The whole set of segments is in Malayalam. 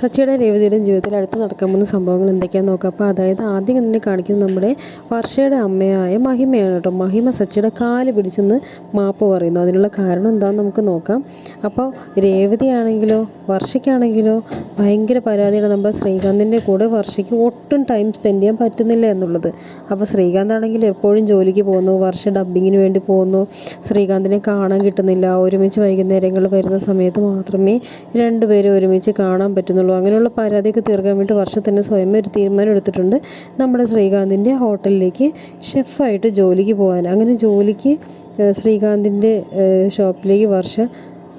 സച്ചിയുടെ രേവതിയുടെയും ജീവിതത്തിൽ അടുത്ത് നടക്കാൻ പോകുന്ന സംഭവങ്ങൾ എന്തൊക്കെയാണെന്ന് നോക്കാം. അപ്പോൾ അതായത് ആദ്യം തന്നെ കാണിക്കുന്നത് നമ്മുടെ വർഷയുടെ അമ്മയായ മഹിമയാണ് കേട്ടോ. മഹിമ സച്ചിയുടെ കാൽ പിടിച്ചെന്ന് മാപ്പ് പറയുന്നു. അതിനുള്ള കാരണം എന്താണെന്ന് നമുക്ക് നോക്കാം. അപ്പോൾ രേവതിയാണെങ്കിലോ വർഷയ്ക്കാണെങ്കിലോ ഭയങ്കര പരാതിയാണ് നമ്മുടെ ശ്രീകാന്തിന്റെ കൂടെ വർഷയ്ക്ക് ഒട്ടും ടൈം സ്പെൻഡ് ചെയ്യാൻ പറ്റുന്നില്ല എന്നുള്ളത്. അപ്പോൾ ശ്രീകാന്ത് ആണെങ്കിൽ എപ്പോഴും ജോലിക്ക് പോകുന്നു വർഷ ഡബ്ബിങ്ങിന് വേണ്ടി പോകുന്നു. ശ്രീകാന്തിനെ കാണാൻ കിട്ടുന്നില്ല. ഒരുമിച്ച് വൈകുന്നേരങ്ങൾ വരുന്ന സമയത്ത് മാത്രമേ രണ്ടുപേരും ഒരുമിച്ച് കാണാൻ പറ്റുന്നുള്ളൂ. അങ്ങനെയുള്ള പരാതിയൊക്കെ തീർക്കാൻ വേണ്ടി വർഷം തന്നെ സ്വയം ഒരു തീരുമാനം എടുത്തിട്ടുണ്ട്. നമ്മുടെ ശ്രീകാന്തിന്റെ ഹോട്ടലിലേക്ക് ഷെഫായിട്ട് ജോലിക്ക് പോകാൻ. അങ്ങനെ ജോലിക്ക് ശ്രീകാന്തിന്റെ ഷോപ്പിലേക്ക് വർഷ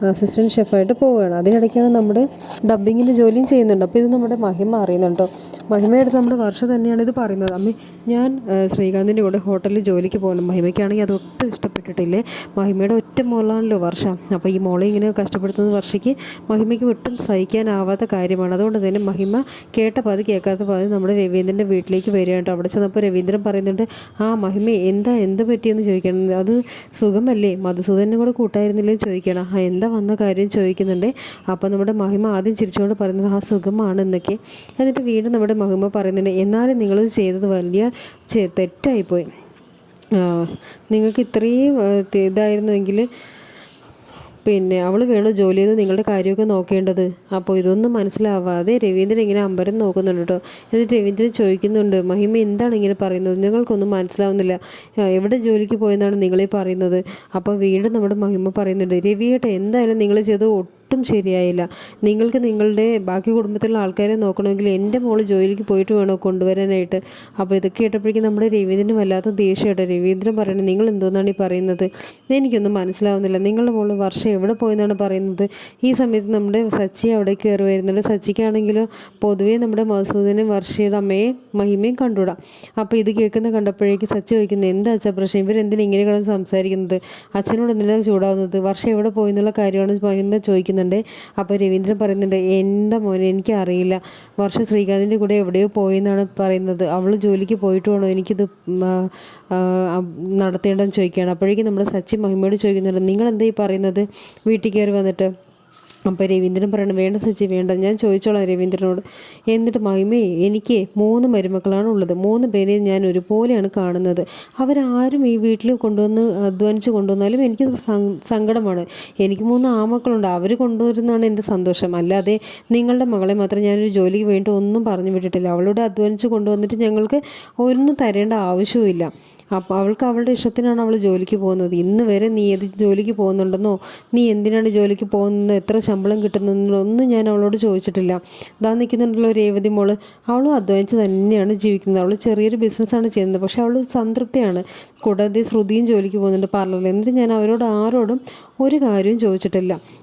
അസിസ്റ്റന്റ് ഷെഫായിട്ട് പോവുകയാണ്. അതിനിടയ്ക്കാണ് നമ്മുടെ ഡബ്ബിങ്ങിന്റെ ജോലിയും ചെയ്യുന്നുണ്ട്. അപ്പോൾ ഇത് നമ്മുടെ മഹിമ അറിയുന്നുണ്ടോ. മഹിമയെടുത്ത് നമ്മുടെ വർഷ തന്നെയാണ് ഇത് പറയുന്നത്. അമ്മേ ഞാൻ ശ്രീകാന്തിന്റെ കൂടെ ഹോട്ടലിൽ ജോലിക്ക് പോകണം. മഹിമയ്ക്കാണെങ്കിൽ അത് ഒട്ടും ഇഷ്ടപ്പെട്ടിട്ടില്ലേ? മഹിമയുടെ ഒറ്റ മോളാണല്ലോ വർഷ. അപ്പോൾ ഈ മോളെ ഇങ്ങനെ കഷ്ടപ്പെടുത്തുന്ന വർഷയ്ക്ക് മഹിമയ്ക്ക് ഒട്ടും സഹിക്കാനാവാത്ത കാര്യമാണ്. അതുകൊണ്ട് തന്നെ മഹിമ കേട്ട പാതി കേൾക്കാത്ത പാതി നമ്മുടെ രവീന്ദ്രന്റെ വീട്ടിലേക്ക് വരികയാണ് അവിടെ ചെന്നപ്പോൾ രവീന്ദ്രൻ പറയുന്നുണ്ട് ആ മഹിമ എന്താ എന്ത് പറ്റിയെന്ന് ചോദിക്കണം. അത് സുഖമല്ലേ? മധുസൂദനും കൂടെ കൂട്ടായിരുന്നില്ലേ? ചോദിക്കണം ആ എന്താ വന്ന കാര്യം ചോദിക്കുന്നുണ്ട്. അപ്പോൾ നമ്മുടെ മഹിമ ആദ്യം ചിരിച്ചുകൊണ്ട് പറയുന്നത് ആ സുഖമാണ് എന്നൊക്കെ എന്നിട്ട് വീണ്ടും നമ്മുടെ മഹിമ പറയുന്നുണ്ട് എന്നാലും നിങ്ങൾ ചെയ്തത് വലിയ തെറ്റായിപ്പോയി. നിങ്ങൾക്ക് ഇത്രയും ഇതായിരുന്നുവെങ്കിൽ പിന്നെ അവൾ വേണം ജോലി ചെയ്ത് നിങ്ങളുടെ കാര്യമൊക്കെ നോക്കേണ്ടത്? അപ്പോൾ ഇതൊന്നും മനസ്സിലാവാതെ രവീന്ദ്രൻ ഇങ്ങനെ അമ്പരം നോക്കുന്നുണ്ട് കേട്ടോ. എന്നിട്ട് രവീന്ദ്രൻ ചോദിക്കുന്നുണ്ട് മഹിമ എന്താണ് ഇങ്ങനെ പറയുന്നത്? നിങ്ങൾക്കൊന്നും മനസ്സിലാവുന്നില്ല. എവിടെ ജോലിക്ക് പോയെന്നാണ് നിങ്ങളീ പറയുന്നത്? അപ്പോൾ വീണ്ടും നമ്മുടെ മഹിമ പറയുന്നുണ്ട് രവിയേട്ട എന്തായാലും നിങ്ങൾ ചെയ്ത് ഒട്ടും ശരിയായില്ല. നിങ്ങൾക്ക് നിങ്ങളുടെ ബാക്കി കുടുംബത്തിലുള്ള ആൾക്കാരെ നോക്കണമെങ്കിൽ എന്റെ മോൾ ജോലിക്ക് പോയിട്ട് വേണോ കൊണ്ടുവരാനായിട്ട്? അപ്പോൾ ഇതൊക്കെ കേട്ടപ്പോഴേക്കും നമ്മുടെ രവീന്ദ്രൻ വല്ലാത്ത ദേഷ്യമായിട്ട്. രവീന്ദ്രൻ പറയണത് നിങ്ങൾ എന്തോന്നാണ് ഈ പറയുന്നത്? എനിക്കൊന്നും മനസ്സിലാവുന്നില്ല. നിങ്ങളുടെ മോൾ വർഷം എവിടെ പോയെന്നാണ് പറയുന്നത്? ഈ സമയത്ത് നമ്മുടെ സച്ചി അവിടെ കയറി വരുന്നുണ്ട് സച്ചിക്കാണെങ്കിലും പൊതുവേ നമ്മുടെ മസൂദിനെ വർഷയുടെ അമ്മയെ മഹിമയും കണ്ടുവിടാം അപ്പോൾ ഇത് കേൾക്കുന്ന കണ്ടപ്പോഴേക്ക് സച്ചി ചോദിക്കുന്നത് എന്താ അച്ഛാ പ്രശ്നം? ഇവരെന്തിനാണ് ഇങ്ങനെ കിടന്ന് സംസാരിക്കുന്നത്? അച്ഛനോട് എന്തിനാണ് ചൂടാവുന്നത്? വർഷം എവിടെ പോയെന്നുള്ള കാര്യമാണ് മഹിമ ചോദിക്കുന്നുണ്ട് അപ്പോൾ രവീന്ദ്രൻ പറയുന്നുണ്ട് എന്താ മോനെ എനിക്കറിയില്ല. വർഷ ശ്രീകാന്തിന്റെ കൂടെ എവിടെയോ പോയെന്നാണ് പറയുന്നത്. അവൾ ജോലിക്ക് പോയിട്ട് വേണോ? എനിക്കിത് നടത്തേണ്ടതെന്ന് ചോദിക്കുകയാണ്. അപ്പോഴേക്കും നമ്മുടെ സച്ചി മഹിമയോട് ചോദിക്കുന്നുണ്ട് നിങ്ങൾ എന്താ ഈ പറയുന്നത്? വീട്ടിൽ കയറി വന്നിട്ട്? അപ്പോൾ രവീന്ദ്രൻ പറയണം വേണ്ട സച്ചി വേണ്ട. ഞാൻ ചോദിച്ചോളാം രവീന്ദ്രനോട്. എന്നിട്ട് മഹിമേ എനിക്ക് മൂന്ന് മരുമക്കളാണ് ഉള്ളത്. മൂന്ന് പേരെ ഞാൻ ഒരുപോലെയാണ് കാണുന്നത്. അവരാരും ഈ വീട്ടിൽ കൊണ്ടുവന്ന് അധ്വാനിച്ച് കൊണ്ടുവന്നാലും എനിക്ക് സങ്- സങ്കടമാണ്. എനിക്ക് മൂന്ന് ആമക്കളുണ്ട്. അവർ കൊണ്ടുവരുന്നതാണ് എന്റെ സന്തോഷം. അല്ലാതെ നിങ്ങളുടെ മകളെ മാത്രം ഞാനൊരു ജോലിക്ക് വേണ്ടി ഒന്നും പറഞ്ഞു വിട്ടിട്ടില്ല. അവളോട് അധ്വാനിച്ച് കൊണ്ടുവന്നിട്ട് ഞങ്ങൾക്ക് ഒന്നും തരേണ്ട ആവശ്യവുമില്ല. അപ്പോൾ അവൾക്ക് അവളുടെ ഇഷ്ടത്തിനാണ് അവൾ ജോലിക്ക് പോകുന്നത്. ഇന്ന് വരെ നീ ഏത് ജോലിക്ക് പോകുന്നുണ്ടെന്നോ നീ എന്തിനാണ് ജോലിക്ക് പോകുന്നത് എത്ര ശമ്പളം കിട്ടുന്നതെന്നോ ഒന്നും ഞാൻ അവളോട് ചോദിച്ചിട്ടില്ല. ഇതാ നിൽക്കുന്നുണ്ടല്ലോ രേവതി മോൾ. അവളും അധ്വാനിച്ച് തന്നെയാണ് ജീവിക്കുന്നത്. അവൾ ചെറിയൊരു ബിസിനസ്സാണ് ചെയ്യുന്നത്. പക്ഷേ അവൾ സംതൃപ്തിയാണ്. കൂടാതെ ശ്രുതിയും ജോലിക്ക് പോകുന്നുണ്ട് പാർലറിൽ. എന്നിട്ട് ഞാൻ അവരോട് ആരോടും ഒരു കാര്യവും ചോദിച്ചിട്ടില്ല.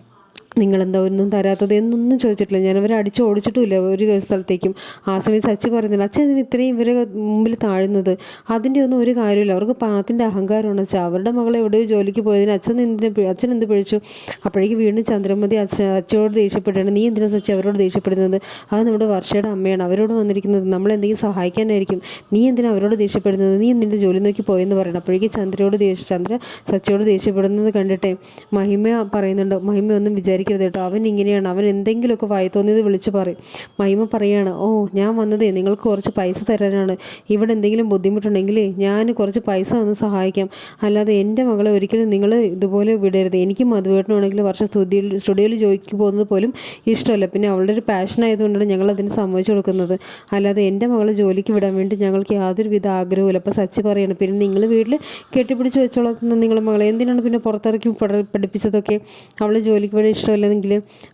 നിങ്ങളെന്താ ഒന്നും തരാത്തത് എന്നൊന്നും ചോദിച്ചിട്ടില്ല. ഞാൻ അവരെ അടിച്ച് ഓടിച്ചിട്ടുമില്ല. ഒരു സ്ഥലത്തേക്കും. ആ സമയത്ത് സച്ചി പറയുന്നില്ല അച്ഛൻ ഇതിന് ഇത്രയും ഇവരെ മുമ്പിൽ താഴുന്നത്. അതിന്റെ ഒന്നും ഒരു കാര്യമില്ല അവർക്ക് പണത്തിന്റെ അഹങ്കാരമാണ് അച്ഛൻ അവരുടെ മകൾ എവിടെയോ ജോലിക്ക് പോയതിന് അച്ഛൻ എന്തിനെ അച്ഛൻ എന്ത് പിഴിച്ചു അപ്പോഴേക്ക് വീണ്ടും ചന്ദ്രമതി അച്ഛൻ അച്ഛനോട് ദേഷ്യപ്പെട്ടാണ് നീ എന്തിനാ സച്ചി അവരോട് ദേഷ്യപ്പെടുന്നത്? അത് നമ്മുടെ വർഷയുടെ അമ്മയാണ്. അവരോട് വന്നിരിക്കുന്നത്. നമ്മൾ എന്തെങ്കിലും സഹായിക്കാനായിരിക്കും. നീ എന്തിനാ അവരോട് ദേഷ്യപ്പെടുന്നത്? നീ എന്തിന്റെ ജോലി നോക്കി പോയെന്ന് പറയണം. അപ്പോഴേക്ക് ചന്ദ്രയോട് ദേഷ്യ ചന്ദ്ര സച്ചിയോട് ദേഷ്യപ്പെടുന്നത് കണ്ടിട്ടേ മഹിമ പറയുന്നുണ്ട് മഹിമ ഒന്നും വിചാരിക്കരുത് കേട്ടോ. അവൻ ഇങ്ങനെയാണ്. അവൻ എന്തെങ്കിലുമൊക്കെ വായി തോന്നിയത് വിളിച്ച് പറയും. മൈമ പറയാണ് ഓ ഞാൻ വന്നതേ നിങ്ങൾക്ക് കുറച്ച് പൈസ തരാനാണ്. ഇവിടെ എന്തെങ്കിലും ബുദ്ധിമുട്ടുണ്ടെങ്കിൽ ഞാൻ കുറച്ച് പൈസ ഒന്ന് സഹായിക്കാം. അല്ലാതെ എന്റെ മകളെ ഒരിക്കലും നിങ്ങൾ ഇതുപോലെ വിടരുത്. എനിക്ക് മധുവേട്ടനാണെങ്കിൽ വർഷം സ്റ്റുഡിയോയിൽ സ്റ്റുഡിയോയിൽ ജോലിക്ക് പോകുന്നത് പോലും ഇഷ്ടമല്ല. പിന്നെ അവളുടെ ഒരു പാഷൻ ആയതുകൊണ്ടാണ് ഞങ്ങൾ അതിന് സമ്മതിച്ചു കൊടുക്കുന്നത്. അല്ലാതെ എന്റെ മകളെ ജോലിക്ക് വിടാൻ വേണ്ടി ഞങ്ങൾക്ക് യാതൊരു വിധ ആഗ്രഹമില്ല അപ്പോൾ സച്ചി പറയണം പിന്നെ നിങ്ങൾ വീട്ടിൽ കെട്ടിപ്പിടിച്ച് വെച്ചോളാം നിങ്ങളുടെ മകളെ. എന്തിനാണ് പിന്നെ പുറത്തിറക്കി പഠിപ്പിച്ചതൊക്കെ? അവൾ ജോലിക്ക് വേണ്ടി ഇഷ്ടമല്ലെങ്കിൽ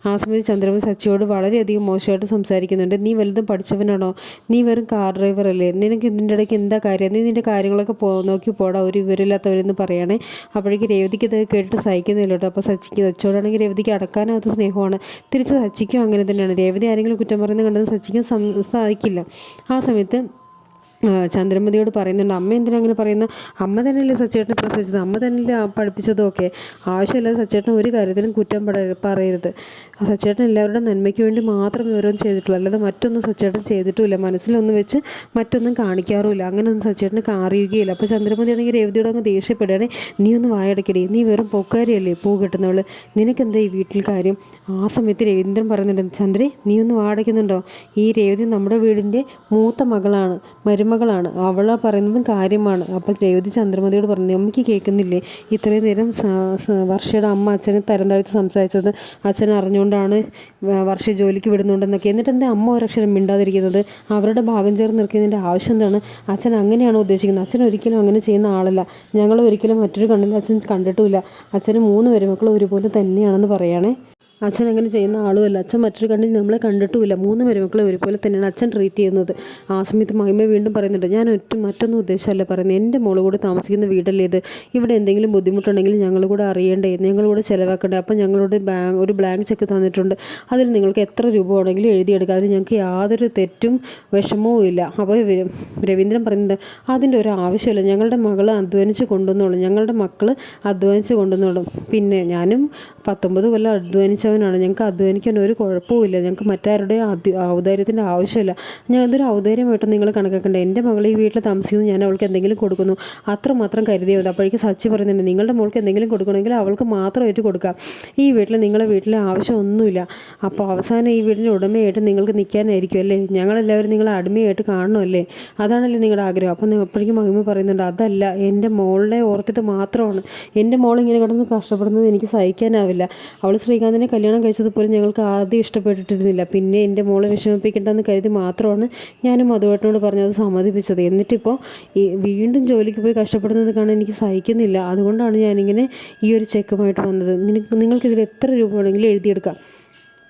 ആ സമയത്ത് ചന്ദ്രമ സച്ചിയോട് വളരെയധികം മോശമായിട്ട് സംസാരിക്കുന്നുണ്ട്. നീ വലുതും പഠിച്ചവനാണോ? നീ വെറും കാർ ഡ്രൈവർ അല്ലേ? നിനക്ക് ഇതിന്റെ ഇടയ്ക്ക് എന്താ കാര്യം? നീ നിന്റെ കാര്യങ്ങളൊക്കെ പോ നോക്കി പോടാ ഒരു വിവരമില്ലാത്തവരെന്ന് പറയണേ. അപ്പോഴേക്ക് രേവതിക്ക് ഇത് കേട്ടിട്ട് സഹിക്കുന്നില്ല കേട്ടോ. അപ്പോൾ സച്ചിക്ക് സച്ചിയോടാണെങ്കിൽ രേവതിക്ക് അടക്കാനാവാത്ത സ്നേഹമാണ്. തിരിച്ച് സച്ചിക്കും അങ്ങനെ തന്നെയാണ്. രേവതി ആരെങ്കിലും കുറ്റം പറയുന്നത് കണ്ടത് സച്ചിക്കും സാധിക്കില്ല ആ സമയത്ത് ചന്ദ്രമതിയോട് പറയുന്നുണ്ട് അമ്മ എന്തിനാ അങ്ങനെ പറയുന്നത് അമ്മ തന്നെയല്ലേ സച്ചേട്ടനെ പ്രസവിച്ചത് അമ്മ തന്നെയല്ലേ പഠിപ്പിച്ചതും ഒക്കെ ആവശ്യമില്ലാതെ സച്ചേട്ടൻ ഒരു കാര്യത്തിലും കുറ്റം പറയരുത്. സച്ചേട്ടൻ എല്ലാവരുടെ നന്മയ്ക്ക് വേണ്ടി മാത്രം ഓരോന്നും ചെയ്തിട്ടുള്ളൂ. അല്ലാതെ മറ്റൊന്നും സച്ചേട്ടൻ ചെയ്തിട്ടുമില്ല. മനസ്സിലൊന്നും വെച്ച് മറ്റൊന്നും കാണിക്കാറുമില്ല. അങ്ങനെ ഒന്നും സച്ചേട്ടന് അറിയുകയില്ല അപ്പോൾ ചന്ദ്രമതി ആണെങ്കിൽ രേവതിയോട് അങ്ങ് ദേഷ്യപ്പെടുകയാണെ നീ ഒന്ന് വായടക്കടി. നീ വെറും പൊക്കാരിയല്ലേ പൂ കിട്ടുന്നവൾ? നിനക്കെന്താ ഈ വീട്ടിൽ കാര്യം? ആ സമയത്ത് രവീന്ദ്രൻ പറയുന്നുണ്ട് ചന്ദ്രേ നീ ഒന്ന് വാടക്കുന്നുണ്ടോ ഈ രേവതി നമ്മുടെ വീടിന്റെ മൂത്ത മകളാണ്. മരുമകളാണ്. അവള പറയുന്നതും കാര്യമാണ്. അപ്പോൾ രേവതി ചന്ദ്രമതിയോട് പറഞ്ഞു അമ്മയ്ക്ക് കേൾക്കുന്നില്ലേ? ഇത്രയും നേരം വർഷയുടെ അമ്മ അച്ഛനെ തരം താഴ്ത്തി സംസാരിച്ചത്. അച്ഛൻ അറിഞ്ഞുകൊണ്ടാണ് വർഷ ജോലിക്ക് വിടുന്നുണ്ടെന്നൊക്കെ. എന്നിട്ട് എന്താ അമ്മ ഒരക്ഷരം മിണ്ടാതിരിക്കുന്നത്? അവരുടെ ഭാഗം ചേർന്ന് നിൽക്കുന്നതിന്റെ ആവശ്യം എന്താണ്? അച്ഛൻ അങ്ങനെയാണോ ഉദ്ദേശിക്കുന്നത്? അച്ഛൻ ഒരിക്കലും അങ്ങനെ ചെയ്യുന്ന ആളല്ല. ഞങ്ങൾ ഒരിക്കലും മറ്റൊരു കണ്ണിൽ അച്ഛൻ കണ്ടിട്ടുമില്ല. അച്ഛന് മൂന്ന് മരുമക്കൾ ഒരുപോലെ തന്നെയാണെന്ന് പറയുകയാണേ അച്ഛൻ അങ്ങനെ ചെയ്യുന്ന ആളുമല്ല. അച്ഛൻ മറ്റൊരു കണ്ണിൽ നമ്മളെ കണ്ടിട്ടുമില്ല. മൂന്ന് മരുമക്കളെ ഒരുപോലെ തന്നെയാണ് അച്ഛൻ ട്രീറ്റ് ചെയ്യുന്നത്. ആ സമയത്ത് മഹിമ വീണ്ടും പറയുന്നുണ്ട് ഞാൻ ഒറ്റ മറ്റൊന്നും ഉദ്ദേശമല്ല പറയുന്നത് എന്റെ മോൾ കൂടെ താമസിക്കുന്ന വീടല്ലേ ഇത്? ഇവിടെ എന്തെങ്കിലും ബുദ്ധിമുട്ടുണ്ടെങ്കിൽ ഞങ്ങൾ കൂടെ അറിയണ്ടേ? ഞങ്ങൾ കൂടെ ചിലവാക്കണ്ടേ? അപ്പം ഞങ്ങളോട് ബാങ്ക് ഒരു ബ്ലാങ്ക് ചെക്ക് തന്നിട്ടുണ്ട്. അതിൽ നിങ്ങൾക്ക് എത്ര രൂപ ആണെങ്കിലും എഴുതിയെടുക്കാം. അതിൽ ഞങ്ങൾക്ക് യാതൊരു തെറ്റും വിഷമവും ഇല്ല. അപ്പോൾ രവീന്ദ്രൻ പറയുന്നത് അതിന്റെ ഒരു ആവശ്യമില്ല. ഞങ്ങളുടെ മകൾ അധ്വാനിച്ച് കൊണ്ടുവന്നോളും. ഞങ്ങളുടെ മക്കൾ അധ്വാനിച്ച് കൊണ്ടുവന്നോളും. പിന്നെ ഞാനും പത്തൊമ്പത് കൊല്ലം അധ്വാനിച്ചവനാണ് ഞങ്ങൾക്ക് അധ്വാനിക്കാൻ ഒരു കുഴപ്പമില്ല ഞങ്ങൾക്ക് മറ്റാരുടെ അതി ഔദാര്യത്തിന്റെ ആവശ്യമില്ല. ഞാൻ ഇതൊരു ഔദാര്യമായിട്ട് നിങ്ങൾ കണക്കാക്കണ്ടേ? എന്റെ മകൾ ഈ വീട്ടിൽ താമസിക്കുന്നു. ഞാൻ അവൾക്ക് എന്തെങ്കിലും കൊടുക്കുന്നു. അത്രമാത്രം കരുതിയാൽ മതി അപ്പോഴേക്കും സച്ചി പറയുന്നുണ്ട് നിങ്ങളുടെ മോൾക്ക് എന്തെങ്കിലും കൊടുക്കണമെങ്കിൽ അവൾക്ക് മാത്രമായിട്ട് കൊടുക്കാം. ഈ വീട്ടിൽ നിങ്ങളെ വീട്ടിലെ ആവശ്യമൊന്നുമില്ല. അപ്പോൾ അവസാനം ഈ വീടിന്റെ ഉടമയായിട്ട് നിങ്ങൾക്ക് നിൽക്കാനായിരിക്കും അല്ലേ? ഞങ്ങളെല്ലാവരും നിങ്ങളെ അടിമയായിട്ട് കാണണമല്ലേ അതാണല്ലേ നിങ്ങളുടെ ആഗ്രഹം. അപ്പം അപ്പോഴേക്കും മഹിമ പറയുന്നുണ്ട് അതല്ല. എന്റെ മോളിനെ ഓർത്തിട്ട് മാത്രമാണ്. എന്റെ മോൾ കിടന്ന് കഷ്ടപ്പെടുന്നത് എനിക്ക് സഹിക്കാനാവില്ല. അവൾ ശ്രീകാന്തിനെ കല്യാണം കഴിച്ചത് പോലും ഞങ്ങൾക്ക് ആദ്യം ഇഷ്ടപ്പെട്ടിട്ടിരുന്നില്ല. പിന്നെ എന്റെ മോളെ വിഷമിപ്പിക്കേണ്ടെന്ന് കരുതി മാത്രമാണ് ഞാനും മധുവേട്ടനോട് പറഞ്ഞത് സമ്മതിപ്പിച്ചത്. എന്നിട്ടിപ്പോൾ ഈ വീണ്ടും ജോലിക്ക് പോയി കഷ്ടപ്പെടുന്നത് കാണാൻ എനിക്ക് സഹിക്കുന്നില്ല. അതുകൊണ്ടാണ് ഞാനിങ്ങനെ ഈ ഒരു ചെക്കുമായിട്ട് വന്നത്. നിനക്ക് നിങ്ങൾക്കിതിൽ എത്ര രൂപ വേണമെങ്കിലും എഴുതിയെടുക്കാം.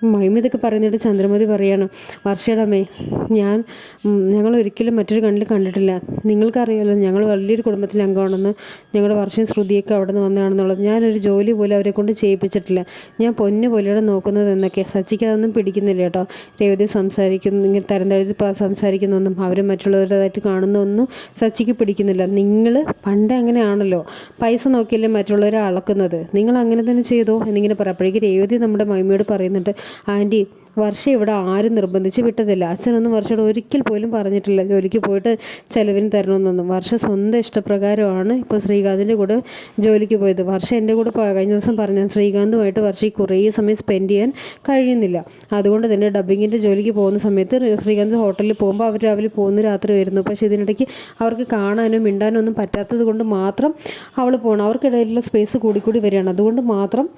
മഹിമ പറയുന്നിട്ട് ചന്ദ്രമതി പറയാണ് വർഷയുടെ ഞാൻ ഞങ്ങൾ ഒരിക്കലും മറ്റൊരു കണ്ണിൽ കണ്ടിട്ടില്ല. നിങ്ങൾക്കറിയാമല്ലോ ഞങ്ങൾ വലിയൊരു കുടുംബത്തിലെ അംഗമാണെന്ന്. ഞങ്ങളുടെ വർഷയും ശ്രുതിയൊക്കെ അവിടെ നിന്ന് വന്നതാണെന്നുള്ളത് ഞാനൊരു ജോലി പോലും അവരെ കൊണ്ട് ചെയ്യിപ്പിച്ചിട്ടില്ല. ഞാൻ പൊന്നു പോലെയാണ് നോക്കുന്നത് എന്നൊക്കെ. സച്ചിക്ക് അതൊന്നും പിടിക്കുന്നില്ല കേട്ടോ. രേവതി സംസാരിക്കുന്നു ഇങ്ങനെ തരം തഴുതി സംസാരിക്കുന്നൊന്നും അവർ മറ്റുള്ളവരുടേതായിട്ട് കാണുന്നൊന്നും സച്ചിക്ക് പിടിക്കുന്നില്ല. നിങ്ങൾ പണ്ട് അങ്ങനെയാണല്ലോ. പൈസ നോക്കിയല്ലേ മറ്റുള്ളവരെ അളക്കുന്നത്. നിങ്ങൾ അങ്ങനെ തന്നെ ചെയ്തോ? എന്നിങ്ങനെ പറയാം. അപ്പോഴേക്കും രേവതി നമ്മുടെ മഹിമയോട് പറയുന്നുണ്ട് ആന്റി വർഷ ഇവിടെ ആരും നിർബന്ധിച്ച് വിട്ടതില്ല. അച്ഛനൊന്നും വർഷയോട് ഒരിക്കൽ പോലും പറഞ്ഞിട്ടില്ല ജോലിക്ക് പോയിട്ട് ചിലവിന് തരണമെന്നൊന്നും. വർഷ സ്വന്തം ഇഷ്ടപ്രകാരമാണ് ഇപ്പോൾ ശ്രീകാന്തിന്റെ കൂടെ ജോലിക്ക് പോയത്. വർഷ എന്റെ കൂടെ കഴിഞ്ഞ ദിവസം പറഞ്ഞു ശ്രീകാന്തുമായിട്ട് വർഷയ്ക്ക് കുറേ സമയം സ്പെൻഡ് ചെയ്യാൻ കഴിയുന്നില്ല. അതുകൊണ്ട് തന്നെ ഡബ്ബിങ്ങിന്റെ ജോലിക്ക് പോകുന്ന സമയത്ത് ശ്രീകാന്ത് ഹോട്ടലിൽ പോകുമ്പോൾ അവർ രാവിലെ പോകുന്ന രാത്രി വരുന്നു. പക്ഷേ ഇതിനിടയ്ക്ക് അവർക്ക് കാണാനോ മിണ്ടാനോ ഒന്നും പറ്റാത്തത് കൊണ്ട് മാത്രം അവൾ പോകണം അവർക്കിടയിലുള്ള സ്പേസ് കൂടിക്കൂടി വരികയാണ്. അതുകൊണ്ട് മാത്രം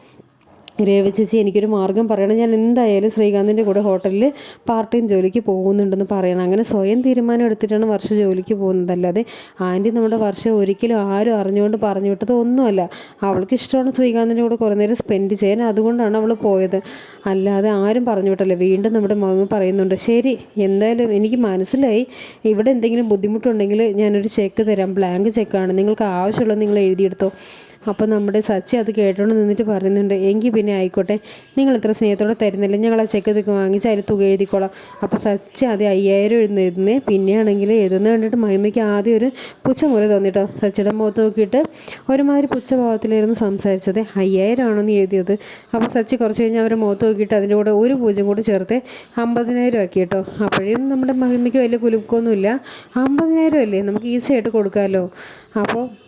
രേവ ചേച്ചി എനിക്കൊരു മാർഗം പറയണം. ഞാൻ എന്തായാലും ശ്രീകാന്തിന്റെ കൂടെ ഹോട്ടലിൽ പാർട്ട് ടൈം ജോലിക്ക് പോകുന്നുണ്ടെന്ന് പറയണം. അങ്ങനെ സ്വയം തീരുമാനം എടുത്തിട്ടാണ് വർഷ ജോലിക്ക് പോകുന്നത്. അല്ലാതെ ആന്റി നമ്മുടെ വർഷം ഒരിക്കലും ആരും അറിഞ്ഞുകൊണ്ട് പറഞ്ഞു വിട്ടത് ഒന്നുമല്ല. അവൾക്ക് ഇഷ്ടമാണ് ശ്രീകാന്തിന്റെ കൂടെ കുറേ നേരം സ്പെൻഡ് ചെയ്യാൻ. അതുകൊണ്ടാണ് അവൾ പോയത്. അല്ലാതെ ആരും പറഞ്ഞു വിട്ടല്ല. വീണ്ടും നമ്മുടെ മമ്മ പറയുന്നുണ്ട് ശരി എന്തായാലും എനിക്ക് മനസ്സിലായി. ഇവിടെ എന്തെങ്കിലും ബുദ്ധിമുട്ടുണ്ടെങ്കിൽ ഞാനൊരു ചെക്ക് തരാം. ബ്ലാങ്ക് ചെക്കാണ് നിങ്ങൾക്ക് ആവശ്യമുള്ളത് നിങ്ങൾ എഴുതിയെടുത്തോ. അപ്പോൾ നമ്മുടെ സച്ചി അത് കേട്ടോണ്ട് നിന്നിട്ട് പറയുന്നുണ്ട് എങ്കിൽ പിന്നെ ആയിക്കോട്ടെ. നിങ്ങൾ ഇത്ര സ്നേഹത്തോടെ തരുന്നില്ല. ഞങ്ങൾ ആ ചെക്ക് ഇതൊക്കെ വാങ്ങിച്ച് അതിൽ തുക എഴുതിക്കോളാം. അപ്പോൾ സച്ചി ആദ്യം അയ്യായിരം എഴുതുന്നേ പിന്നെയാണെങ്കിൽ എഴുതുന്ന കണ്ടിട്ട് മഹിമയ്ക്ക് ആദ്യം ഒരു പുച്ഛമുറ തോന്നിട്ടോ സച്ചിയുടെ മുഖത്ത് നോക്കിയിട്ട് ഒരുമാതിരി പുച്ഛഭാവത്തിലായിരുന്നു സംസാരിച്ചത്. അയ്യായിരം ആണോന്ന് എഴുതിയത്? അപ്പോൾ സച്ചി കുറച്ച് കഴിഞ്ഞ് അവരുടെ മുഖത്ത് നോക്കിയിട്ട് അതിന്റെ കൂടെ ഒരു പൂജ്യം കൂടി ചേർത്ത് അമ്പതിനായിരം ആക്കി കേട്ടോ അപ്പോഴും നമ്മുടെ മഹിമയ്ക്ക് വലിയ കുലുക്കൊന്നുമില്ല. അമ്പതിനായിരം അല്ലേ? നമുക്ക് ഈസി ആയിട്ട് കൊടുക്കാമല്ലോ അപ്പോൾ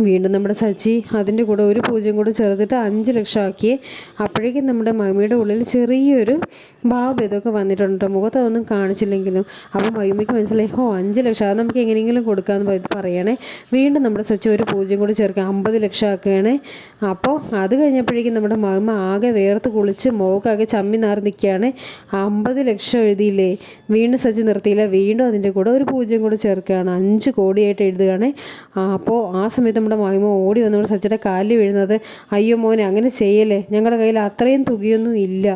വീണ്ടും നമ്മുടെ സച്ചി അതിന്റെ കൂടെ ഒരു പൂജ്യം കൂടെ ചേർത്തിട്ട് അഞ്ച് ലക്ഷം ആക്കി അപ്പോഴേക്കും നമ്മുടെ മമ്മിയുടെ ഉള്ളിൽ ചെറിയൊരു ഭാവഭേദമൊക്കെ വന്നിട്ടുണ്ട് മുഖത്ത് അതൊന്നും കാണിച്ചില്ലെങ്കിലും. അപ്പോൾ മമ്മിക്ക് മനസ്സിലായി ഓ അഞ്ച് ലക്ഷം. അത് നമുക്ക് എങ്ങനെയെങ്കിലും കൊടുക്കാമെന്ന് പറ- പറയണേ. വീണ്ടും നമ്മുടെ സച്ചി ഒരു പൂജ്യം കൂടി ചേർക്കുക. അമ്പത് ലക്ഷം ആക്കുകയാണേ അപ്പോൾ അത് കഴിഞ്ഞപ്പോഴേക്കും നമ്മുടെ മമ്മ ആകെ വേർത്ത് കുളിച്ച് മുഖക്കാകെ ചമ്മി നാറി നിൽക്കുകയാണ്. അമ്പത് ലക്ഷം എഴുതിയില്ലേ? വീണ്ടും സച്ചി നിർത്തിയില്ല. വീണ്ടും അതിന്റെ കൂടെ ഒരു പൂജ്യം കൂടി ചേർക്കുകയാണ്. അഞ്ച് കോടിയായിട്ട് എഴുതുകയാണ്. അപ്പോൾ ആ സമയത്ത് നമ്മുടെ മഹിമ ഓടി വന്നു നമ്മുടെ സച്ചിയുടെ കാലിൽ വീഴുന്നത് അയ്യോ മോനെ അങ്ങനെ ചെയ്യല്ലേ? ഞങ്ങളുടെ കയ്യിൽ അത്രയും തുകയൊന്നും ഇല്ല.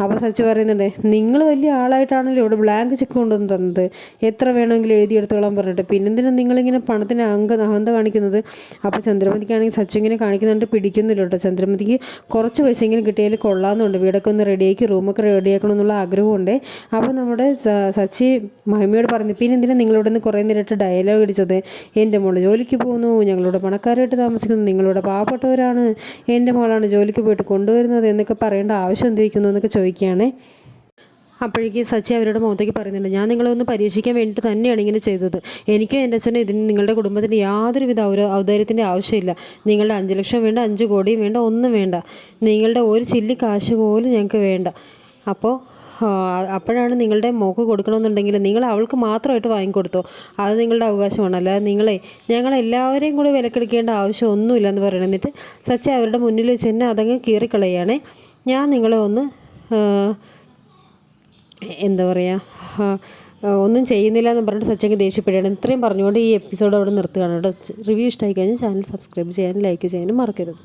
അപ്പോൾ സച്ച് പറയുന്നുണ്ട് നിങ്ങൾ വലിയ ആളായിട്ടാണല്ലോ ഇവിടെ ബ്ലാങ്ക് ചെക്ക് കൊണ്ടുവന്ന് തന്നത്. എത്ര വേണമെങ്കിലും എഴുതിയെടുത്തോളാൻ പറഞ്ഞിട്ട്. പിന്നെന്തിനാണ് നിങ്ങളിങ്ങനെ പണത്തിന് അങ്ക അഹന്ത കാണിക്കുന്നത്? അപ്പോൾ ചന്ദ്രമതിക്കാണെങ്കിൽ സച്ചു ഇങ്ങനെ കാണിക്കുന്നുണ്ട് പിടിക്കുന്നില്ല കേട്ടോ. ചന്ദ്രമതിക്ക് കുറച്ച് പൈസ ഇങ്ങനെ കിട്ടിയാൽ കൊള്ളാമെന്നുണ്ട്. വീടൊക്കെ ഒന്ന് റെഡിയാക്കി റൂമൊക്കെ റെഡിയാക്കണം എന്നുള്ള ആഗ്രഹമുണ്ട് അപ്പോൾ നമ്മുടെ സച്ചി മഹിമയോട് പറഞ്ഞു പിന്നെ എന്തിനാണ് നിങ്ങളിവിടെ നിന്ന് കുറേ നേരിട്ട് ഡയലോഗ് അടിച്ചത് എന്റെ മോൾ ജോലിക്ക് പോകുന്നു. ഞങ്ങളുടെ പണക്കാരായിട്ട് താമസിക്കുന്നു. നിങ്ങളുടെ പാവപ്പെട്ടവരാണ്. എന്റെ മോളാണ് ജോലിക്ക് പോയിട്ട് കൊണ്ടുവരുന്നത് എന്നൊക്കെ പറയേണ്ട ആവശ്യം എന്തിരിക്കുന്നു എന്നൊക്കെ ചോദിക്കുകയാണേ. അപ്പോഴേക്ക് സച്ചി അവരുടെ മുഖത്തേക്ക് പറയുന്നുണ്ട് ഞാൻ നിങ്ങളെ ഒന്ന് പരീക്ഷിക്കാൻ വേണ്ടിയിട്ട് തന്നെയാണ് ഇങ്ങനെ ചെയ്തത്. എനിക്കും എന്റെ അച്ഛനും ഇതിന് നിങ്ങളുടെ കുടുംബത്തിന് യാതൊരുവിധ ഒരു ഔദാര്യത്തിന്റെ ആവശ്യമില്ല. നിങ്ങളുടെ അഞ്ച് ലക്ഷം വേണ്ട അഞ്ച് കോടിയും വേണ്ട ഒന്നും വേണ്ട. നിങ്ങളുടെ ഒരു ചില്ലി കാശ് പോലും ഞങ്ങൾക്ക് വേണ്ട. അപ്പോൾ അപ്പോഴാണ് നിങ്ങളുടെ മോക്ക് കൊടുക്കണമെന്നുണ്ടെങ്കിൽ നിങ്ങൾ അവൾക്ക് മാത്രമായിട്ട് വാങ്ങിക്കൊടുത്തോ? അത് നിങ്ങളുടെ അവകാശമാണ്. അല്ലാതെ നിങ്ങളെ ഞങ്ങളെല്ലാവരെയും കൂടി വിലക്കെടുക്കേണ്ട ആവശ്യം ഒന്നുമില്ല എന്ന് പറയണം എന്നിട്ട് സച്ചി അവരുടെ മുന്നിൽ വെച്ച് തന്നെ അതങ്ങ് കീറിക്കളയാണ് ഞാൻ നിങ്ങളെ ഒന്ന് എന്താ പറയുക ഒന്നും ചെയ്യുന്നില്ല എന്ന് പറഞ്ഞിട്ട് സച്ചങ്ങ് ദേഷ്യപ്പെടുകയാണ്. ഇത്രയും പറഞ്ഞുകൊണ്ട് ഈ എപ്പിസോഡ് അവിടെ നിർത്തുകയാണ് കേട്ടോ. റിവ്യൂ ഇഷ്ടമായി കഴിഞ്ഞാൽ ചാനൽ സബ്സ്ക്രൈബ് ചെയ്യാനും ലൈക്ക് ചെയ്യാനും മറക്കരുത്.